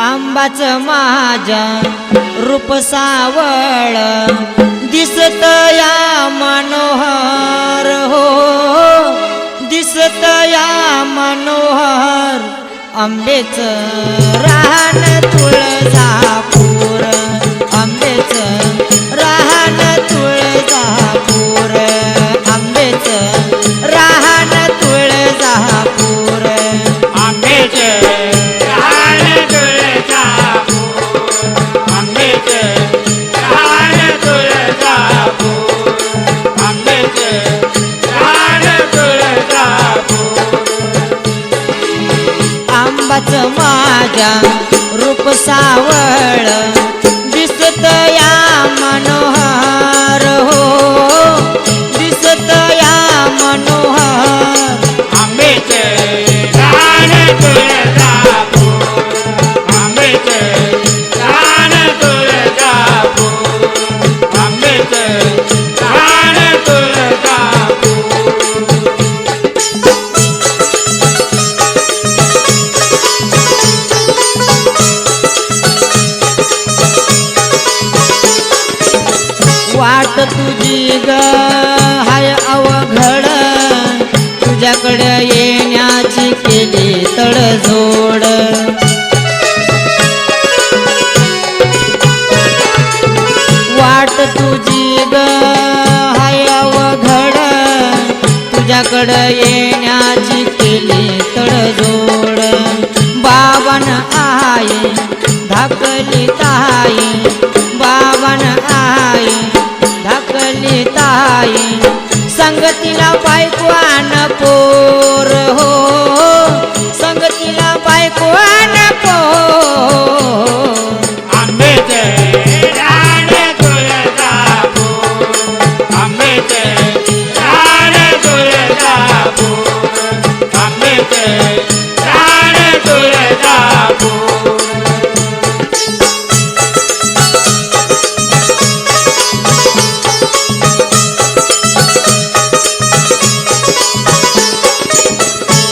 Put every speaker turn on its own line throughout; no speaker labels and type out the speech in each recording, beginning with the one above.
आंबाच माझ्या रूप सावळ दिसत या मनोहर हो, हो दिसत या मनोहर आंबेच रान तुळजा माझ्या रूप सावळ दिसत या मनोहर हो. दिसत या मनोहर वाट तुझी ग हाय अवघड तुझ्याकडे येण्याची केली तडजोड वाट तुझी ग हाय अवघड तुझ्याकडं येण्याची केली तडजोड बावन आई धाकली ताई.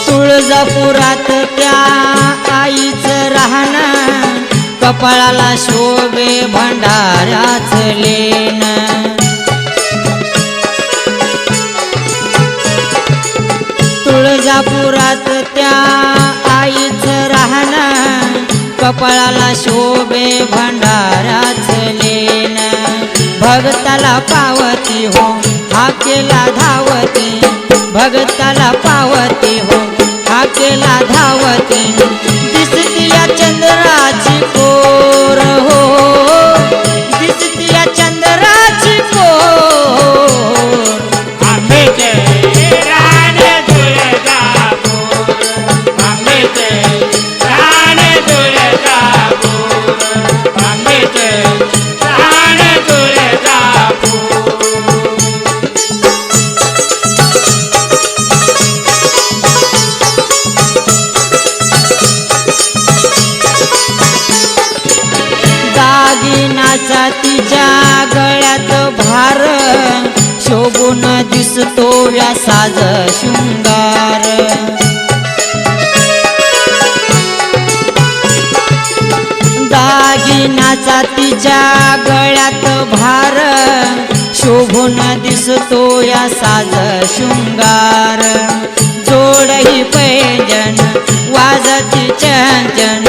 तुळजापुरात त्या आईच राहणं कपाळाला शोभे भंडाऱ्याचले घरात त्या आईचं राहणं कपाळाला शोभे भंडाराच लेन भगताला पावती हो हा केला धावती. भगताला पावती हो हा केला धावती. दिसतो साज शृंगार. दागिनाचा तिच्या गळ्यात भार शोभून दिसतो या साज शृंगार. जोडही पैजन वाजती चंचन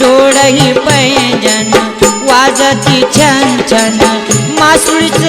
जोडही पैजन वाजती छन छन मासुळीचं